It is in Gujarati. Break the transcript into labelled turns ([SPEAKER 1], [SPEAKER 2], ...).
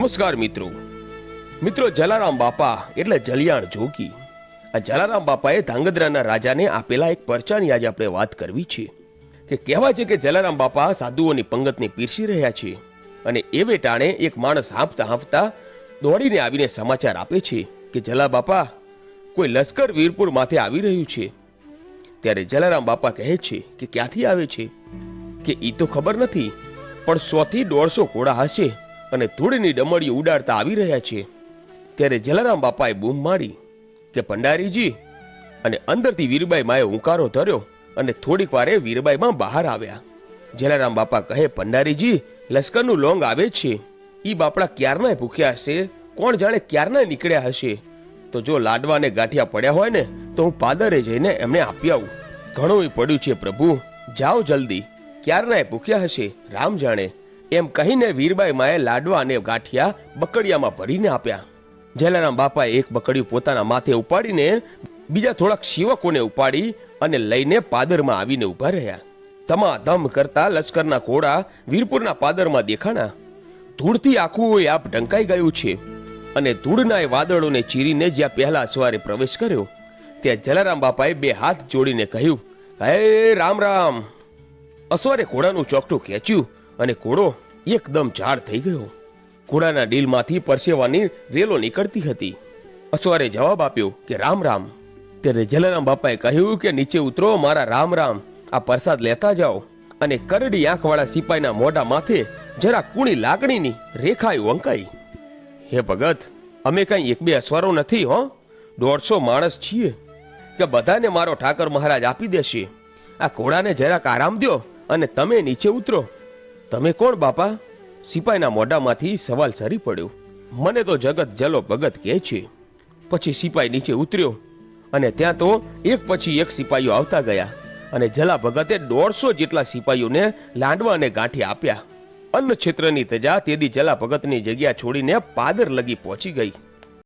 [SPEAKER 1] નમસ્કાર મિત્રો. મિત્રો જલારામ બાપા એટલે જલિયાણ જોગી. આ જલારામ બાપાએ ધાંગધ્રાના રાજાને આપેલા એક પરચાની આજે આપણે વાત કરવી છે કે કહેવાય છે કે જલારામ બાપા સાધુઓની પંગતને પીરસી રહ્યા છે અને એવે ટાણે એક માણસ હાંફતા હાંફતા દોડીને આવીને સમાચાર આપે છે કે જલા બાપા, કોઈ લશ્કર વીરપુર માથે આવી રહ્યું છે. ત્યારે જલારામ બાપા કહે છે કે ક્યાંથી આવે છે? કે ઈ તો ખબર નથી, પણ સો થી દોઢસો ઘોડા હશે. અને ધૂળની ડમરીઓ ઉડાડતા આવી રહ્યા છે. ત્યારે જલારામ બાપાએ બૂમ મારી કે ભંડારીજી અને અંદરથી વીરબાઈ માએ હુંકારો ધર્યો અને થોડીક વારે વીરબાઈમાં બહાર આવ્યા. જલારામ બાપા કહે ભંડારીજી લશ્કરનું લોંગ આવે છે. ઈ બાપડા ક્યારના ભૂખ્યા હશે? કોણ જાણે ક્યારના નીકળ્યા હશે? તો જો લાડવાને ગાંઠિયા પડ્યા હોય ને, તો હું પાદરે જઈને એમને આપી આવું. ઘણું પડ્યું છે પ્રભુ. જાઓ જલ્દી. ક્યારના ભૂખ્યા હશે? રામ જાણે. એમ કહીને વીરબાઈ માએ લાડવા અને ગાંઠિયા બકડિયામાં ભરીને આપ્યા. જલારામ બાપાએ એક બકડિયું પોતાના માથે ઉપાડીને બીજા થોડાક સેવકોને ઉપાડી અને લઈને પાદરમાં આવીને ઊભા રહ્યા. ધમાધમ કરતા લશ્કરના ઘોડા વીરપુરના પાદરમાં દેખાણા. ધૂળથી આખું એ આપ ઢંકાઈ ગયું છે અને ધૂળના એ વાદળોને ચીરીને જ્યાં પહેલા સવારે પ્રવેશ કર્યો, ત્યાં જલારામ બાપાએ બે હાથ જોડીને કહ્યું, હે રામ રામ. અસવારે ઘોડાનું ચોકઠું ખેંચ્યું અને ઘોડો એકદમ ઝાડ થઈ ગયો. ઘોડાના ડીલમાંથી પરસેવાની રેલો નીકળતી હતી. અસવારે જવાબ આપ્યો કે, રામ રામ. ત્યારે જલારામ બાપાએ કહ્યું કે, નીચે ઉતરો, મારા રામ રામ. આ પ્રસાદ લેતા જાઓ. અને કરડી આંખવાળા સિપાઈના મોઢા માથે જરા કુણી લાગણીની રેખાઈ વંકાઈ. હે ભગત, અમે કઈ એક બે અસવારો નથી, હો. દોઢસો માણસ છીએ કે બધાને મારો ઠાકર મહારાજ આપી દેશે. આ ઘોડાને જરાક આરામ દ્યો અને તમે નીચે ઉતરો. તમે કોણ, બાપા? સિપાઈના મોઢામાંથી સવાલ સરી પડ્યો. મને તો જગત જલો ભગત કહે છે. પછી સિપાઈ નીચે ઉતર્યો અને ત્યાં તો એક પછી એક સિપાઈઓ આવતા ગયા અને જલા ભગતે દોઢસો જેટલા સિપાઈઓને લાંડવા અને ગાંઠી આપ્યા. અન્ન ક્ષેત્રની તજા તેદી જલા ભગતની જગ્યા છોડીને પાદર લગી પહોંચી ગઈ.